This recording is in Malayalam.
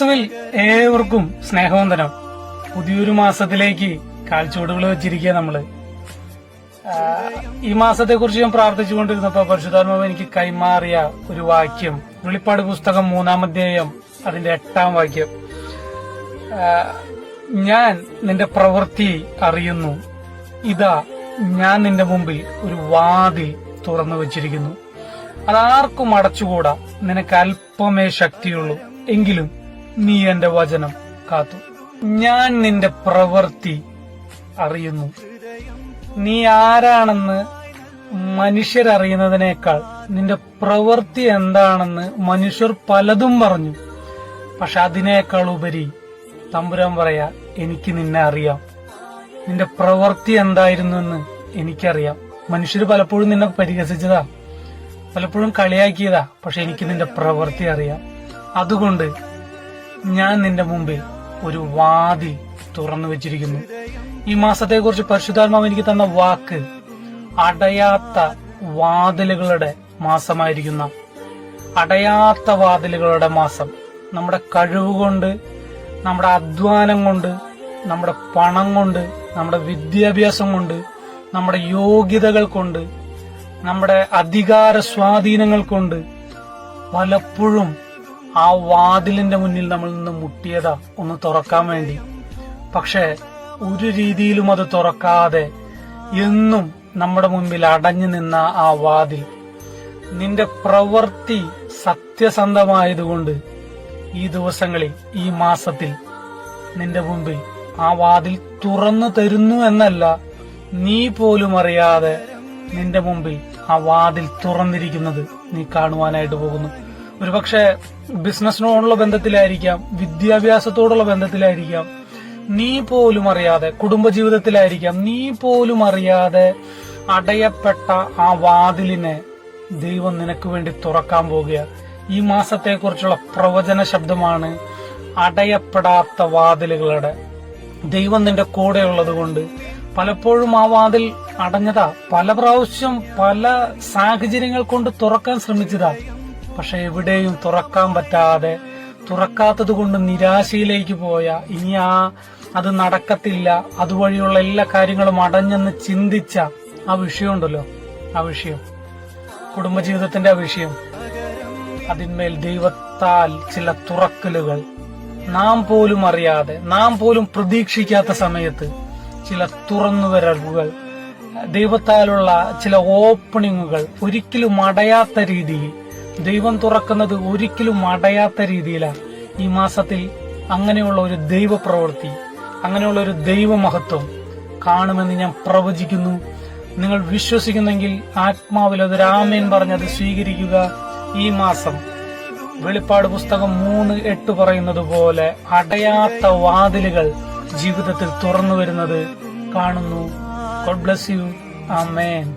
ക്രിസ്തുവിൽ ഏവർക്കും സ്നേഹവന്ദനം. പുതിയൊരു മാസത്തിലേക്ക് കാൽച്ചുവടുകൾ വെച്ചിരിക്കുക നമ്മൾ. ഈ മാസത്തെ കുറിച്ച് ഞാൻ പ്രാർത്ഥിച്ചുകൊണ്ടിരുന്നപ്പോ പരിശുദ്ധാത്മാവ് എനിക്ക് കൈമാറിയ ഒരു വാക്യം വെളിപ്പാട് പുസ്തകം മൂന്നാം അധ്യായം അതിന്റെ എട്ടാം വാക്യം. ഞാൻ നിന്റെ പ്രവൃത്തി അറിയുന്നു. ഇതാ ഞാൻ നിന്റെ മുമ്പിൽ ഒരു വാതിൽ തുറന്നു വച്ചിരിക്കുന്നു. അതാർക്കും അടച്ചുകൂടാ. നിനക്ക് അല്പമേ ശക്തിയുള്ളൂ. എങ്കിലും നീ എന്റെ വചനം കാത്തു. ഞാൻ നിന്റെ പ്രവൃത്തി അറിയുന്നു. നീ ആരാണെന്ന് മനുഷ്യരറിയുന്നതിനേക്കാൾ നിന്റെ പ്രവൃത്തി എന്താണെന്ന് മനുഷ്യർ പലതും പറഞ്ഞു. പക്ഷെ അതിനേക്കാൾ ഉപരി തമ്പുരാൻ പറയാ എനിക്ക് നിന്നെ അറിയാം. നിന്റെ പ്രവൃത്തി എന്തായിരുന്നു എന്ന് എനിക്കറിയാം. മനുഷ്യർ പലപ്പോഴും നിന്നെ പരിഹസിച്ചതാ പലപ്പോഴും കളിയാക്കിയതാ പക്ഷെ എനിക്ക് നിന്റെ പ്രവൃത്തി അറിയാം. അതുകൊണ്ട് ഞാൻ നിന്റെ മുമ്പിൽ ഒരു വാതിൽ തുറന്നു വെച്ചിരിക്കുന്നു. ഈ മാസത്തെ കുറിച്ച് പരിശുദ്ധാത്മാവ് എനിക്ക് തന്ന വാക്ക് അടയാത്ത വാതിലുകളുടെ മാസമായിരിക്കുന്ന അടയാത്ത വാതിലുകളുടെ മാസം. നമ്മുടെ കഴിവ് കൊണ്ട് നമ്മുടെ അധ്വാനം കൊണ്ട് നമ്മുടെ പണം കൊണ്ട് നമ്മുടെ വിദ്യാഭ്യാസം കൊണ്ട് നമ്മുടെ യോഗ്യതകൾ കൊണ്ട് നമ്മുടെ അധികാര സ്വാധീനങ്ങൾ കൊണ്ട് പലപ്പോഴും ആ വാതിലിന്റെ മുന്നിൽ നമ്മൾ നിന്ന് മുട്ടിയതാ ഒന്ന് തുറക്കാൻ വേണ്ടി. പക്ഷേ ഒരു രീതിയിലും അത് തുറക്കാതെ എന്നും നമ്മുടെ മുമ്പിൽ അടഞ്ഞു നിന്ന ആ വാതിൽ. നിന്റെ പ്രവൃത്തി സത്യസന്ധമായതുകൊണ്ട് ഈ ദിവസങ്ങളിൽ ഈ മാസത്തിൽ നിന്റെ മുമ്പിൽ ആ വാതിൽ തുറന്നു തരുന്നു എന്നല്ല നീ പോലും അറിയാതെ നിന്റെ മുമ്പിൽ ആ വാതിൽ തുറന്നിരിക്കുന്നത് നീ കാണുവാനായിട്ട് പോകുന്നു. ഒരുപക്ഷെ ബിസിനസ്സിനോടുള്ള ബന്ധത്തിലായിരിക്കാം വിദ്യാഭ്യാസത്തോടുള്ള ബന്ധത്തിലായിരിക്കാം നീ പോലും അറിയാതെ കുടുംബജീവിതത്തിലായിരിക്കാം നീ പോലും അറിയാതെ അടയപ്പെട്ട ആ വാതിലിനെ ദൈവം നിനക്ക് വേണ്ടി തുറക്കാൻ പോകുക. ഈ മാസത്തെക്കുറിച്ചുള്ള പ്രവചന ശബ്ദമാണ് അടയപ്പെടാത്ത വാതിലുകളുടെ. ദൈവം നിന്റെ കൂടെയുള്ളത് കൊണ്ട് പലപ്പോഴും ആ വാതിൽ അടഞ്ഞതാ. പല പ്രാവശ്യം പല സാഹചര്യങ്ങൾ കൊണ്ട് തുറക്കാൻ ശ്രമിച്ചതാ. പക്ഷെ എവിടെയും തുറക്കാൻ പറ്റാതെ തുറക്കാത്തത് കൊണ്ട് നിരാശയിലേക്ക് പോയ ഇനി ആ അത് നടക്കത്തില്ല അതുവഴിയുള്ള എല്ലാ കാര്യങ്ങളും അടഞ്ഞെന്ന് ചിന്തിച്ച ആ വിഷയമുണ്ടല്ലോ ആ വിഷയം. കുടുംബജീവിതത്തിന്റെ ആ വിഷയം. അതിന്മേൽ ദൈവത്താൽ ചില തുറക്കലുകൾ. നാം പോലും അറിയാതെ നാം പോലും പ്രതീക്ഷിക്കാത്ത സമയത്ത് ചില തുറന്നുവരവുകൾ ദൈവത്താലുള്ള ചില ഓപ്പണിങ്ങുകൾ ഒരിക്കലും അടയാത്ത രീതിയിൽ ദൈവം തുറക്കുന്നത് ഒരിക്കലും അടയാത്ത രീതിയിലാണ്. ഈ മാസത്തിൽ അങ്ങനെയുള്ള ഒരു ദൈവ പ്രവൃത്തി അങ്ങനെയുള്ള ഒരു ദൈവമഹത്വം കാണുമെന്ന് ഞാൻ പ്രവചിക്കുന്നു. നിങ്ങൾ വിശ്വസിക്കുന്നെങ്കിൽ ആത്മാവിൽ അത് രാമേൻ പറഞ്ഞത് സ്വീകരിക്കുക ഈ മാസം. വെളിപ്പാട് പുസ്തകം മൂന്ന് എട്ട് പറയുന്നത് പോലെ അടയാത്ത വാതിലുകൾ ജീവിതത്തിൽ തുറന്നു വരുന്നത് കാണുന്നു. God bless you amen